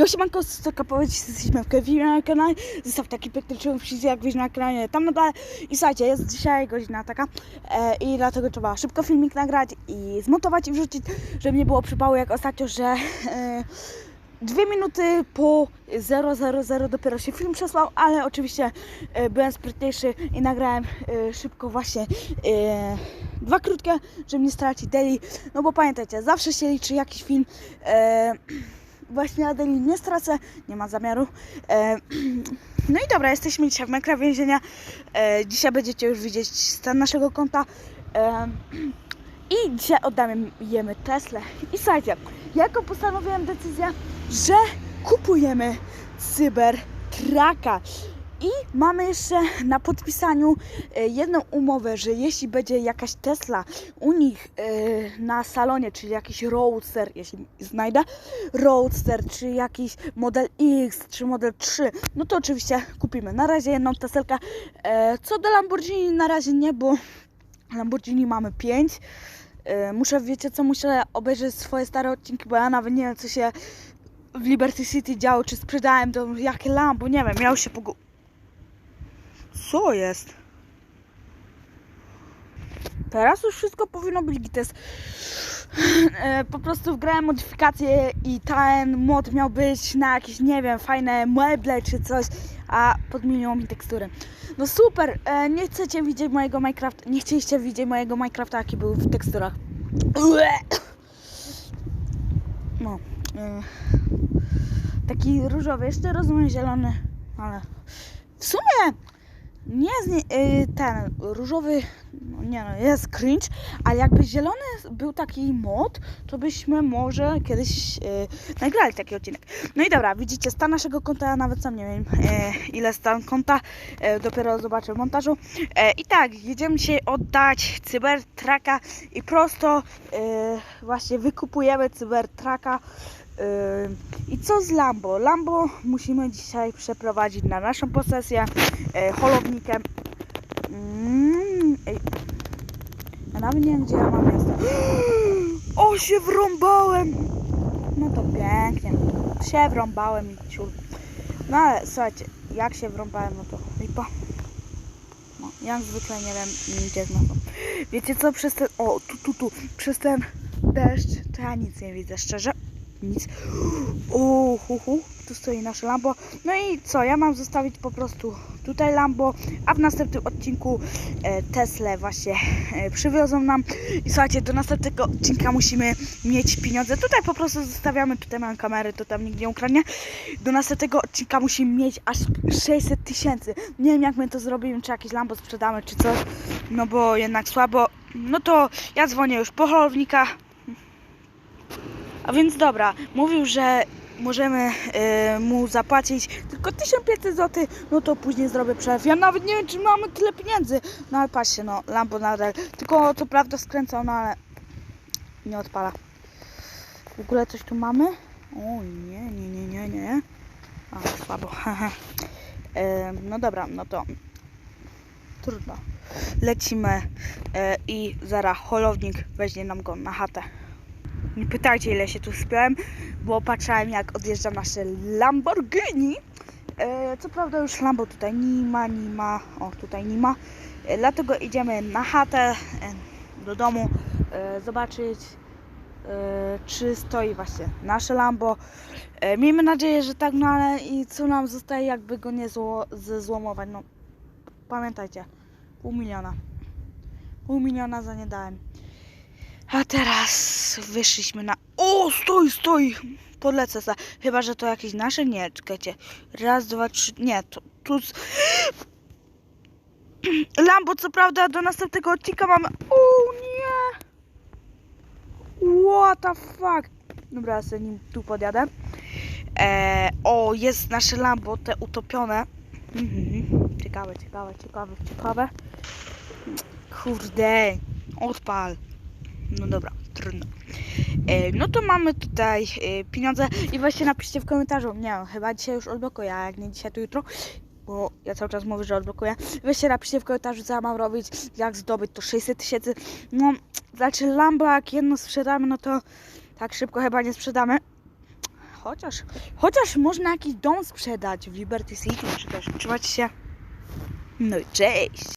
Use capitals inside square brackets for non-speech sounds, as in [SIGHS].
Jo, siemanko, co powiedzieć, jesteśmy w Kevin na kanale. Zostaw taki piękny przycisk, jak wyjść na kanale tam na dole. I słuchajcie, jest dzisiaj godzina taka e, i dlatego trzeba szybko filmik nagrać i zmontować i wrzucić, żeby nie było przypału jak ostatnio, że e, dwie minuty po 000 dopiero się film przesłał, ale oczywiście e, byłem sprytniejszy i nagrałem e, szybko właśnie e, dwa krótkie, żeby nie stracić daily. No bo pamiętajcie, zawsze się liczy jakiś film. E, właśnie daily nie stracę, nie ma zamiaru. E, [CLEARS THROAT] no i dobra, jesteśmy dzisiaj w Minecraft więzienia. E, dzisiaj będziecie już widzieć stan naszego konta. E, [CLEARS THROAT] I dzisiaj oddajemy Teslę. I słuchajcie, jaką postanowiłem decyzję, że kupujemy Cybertraka. I mamy jeszcze na podpisaniu e, jedną umowę, że jeśli będzie jakaś Tesla u nich e, na salonie, czyli jakiś Roadster, jeśli znajdę, Roadster, czy jakiś model X, czy model 3, no to oczywiście kupimy. Na razie jedną Teselkę. E, co do Lamborghini, na razie nie, bo Lamborghini mamy 5. Muszę, wiecie co, muszę obejrzeć swoje stare odcinki, bo ja nawet nie wiem, co się w Liberty City działo, czy sprzedałem to, jakie Lambo, nie wiem, miał się pogu... Co jest? Teraz już wszystko powinno być gites. [SIGHS] E, po prostu wgrałem modyfikację i ten mod miał być na jakieś, nie wiem, fajne meble czy coś, a podmieniło mi tekstury. No super, e, nie chcecie widzieć mojego Minecrafta, nie chcieliście widzieć mojego Minecrafta, jaki był w teksturach. [SNIFFS] No, e, taki różowy, jeszcze rozumiem zielony, ale w sumie nie jest y, ten różowy, no nie no, jest cringe, ale jakby zielony był taki mod, to byśmy może kiedyś y, nagrali taki odcinek. No i dobra, widzicie stan naszego konta, ja nawet sam nie wiem y, ile stan konta, dopiero zobaczę w montażu. I tak, jedziemy dzisiaj oddać Cybertraka i prosto właśnie wykupujemy Cybertraka. Yy, I co z Lambo? Lambo musimy dzisiaj przeprowadzić na naszą posesję yy, holownikiem. Mm. Ja nawet nie wiem, gdzie ja mam miasto. [GASPS] O, się wrąbałem! No to pięknie. Się wrąbałem i ciul. No ale słuchajcie, jak się wrąbałem, no to lipa. No, jak zwykle nie wiem, gdzie znowu. Wiecie co, przez ten... O, tu, tu, tu. Przez ten deszcz to ja nic nie widzę, szczerze nic. [GASPS] Uuu, hu, hu. Tu stoi nasze Lambo. No i co? Ja mam zostawić po prostu tutaj Lambo, a w następnym odcinku e, Tesla właśnie e, przywiozą nam. I słuchajcie, do następnego odcinka musimy mieć pieniądze. Tutaj po prostu zostawiamy, tutaj mam kamery, to tam nikt nie ukradnie. Do następnego odcinka musimy mieć aż 600 tysięcy. Nie wiem jak my to zrobimy, czy jakieś Lambo sprzedamy, czy coś. No bo jednak słabo. No to ja dzwonię już po holownika. A więc dobra, mówił, że możemy y, mu zapłacić tylko 1500 zł, no to później zrobię przelew. Ja nawet nie wiem, czy mamy tyle pieniędzy. No ale patrzcie, no, Lambo nadal. Tylko co prawda skręcał, no ale nie odpala. W ogóle coś tu mamy? O nie, nie, nie, nie, nie. A, słabo. [LAUGHS] no dobra, no to trudno. Lecimy y, i zaraz holownik weźmie nam go na chatę. Nie pytajcie ile się tu spiąłem, bo patrzałem jak odjeżdża nasze Lamborghini. E, co prawda już Lambo tutaj nie ma, nie ma, o tutaj nie ma. E, dlatego idziemy na chatę, e, do domu, e, zobaczyć e, czy stoi właśnie nasze Lambo. E, miejmy nadzieję, że tak, no ale i co nam zostaje jakby go nie zło, zezłomować, no pamiętajcie, pół miliona. Pół miliona za nie dałem. A teraz wyszliśmy na. O, stoi, stoi! Podlecę se. Chyba, że to jakieś nasze? Nie, czekajcie. Raz, dwa, trzy. Nie, to tu. [CLEARS THROAT] Lambo, co prawda, do następnego odcinka mamy. O nie! What the fuck? Dobra, ja sobie nim tu podjadę. E, o, jest nasze Lambo, te utopione. Mhm. Ciekawe, ciekawe, ciekawe, ciekawe. Kurde, odpal. No dobra, trudno. E, no to mamy tutaj e, pieniądze i weźcie napiszcie w komentarzu. Nie chyba dzisiaj już odblokuję, a jak nie dzisiaj, to jutro. Bo ja cały czas mówię, że odblokuję. Weźcie napiszcie w komentarzu, co ja mam robić, jak zdobyć to 600 tysięcy. No, znaczy Lambo, jak jedno sprzedamy, no to tak szybko chyba nie sprzedamy. chociaż, chociaż można jakiś dom sprzedać w Liberty City czy też. Trzymajcie się. No i cześć.